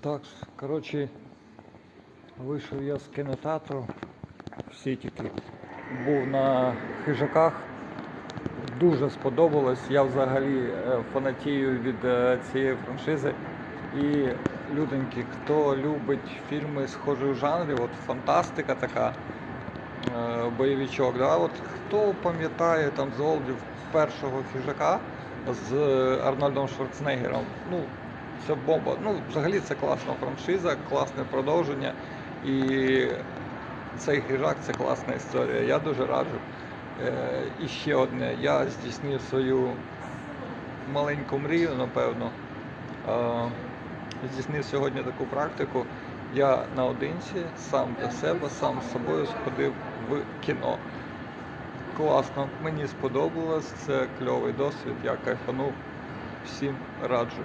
Так, коротше, вийшов я з кінотеатру в Сітіки. Був на хижаках. Дуже сподобалось. Я взагалі е, фанатію від е, цієї франшизи. І люденьки, хто любить фільми схожі в жанрі, от фантастика така, е, бойовичок. Да? От хто пам'ятає там з Олдів першого хижака з Арнольдом Шварценеггером, ну, це бомба. Ну, взагалі це класна франшиза, класне продовження. І цей хижак це класна історія. Я дуже раджу. Е, і ще одне, я здійснив свою маленьку мрію, напевно. Е, здійснив сьогодні таку практику. Я наодинці, сам для себе, сам з собою сходив в кіно. Класно, мені сподобалось, це кльовий досвід, я кайфанув, всім раджу.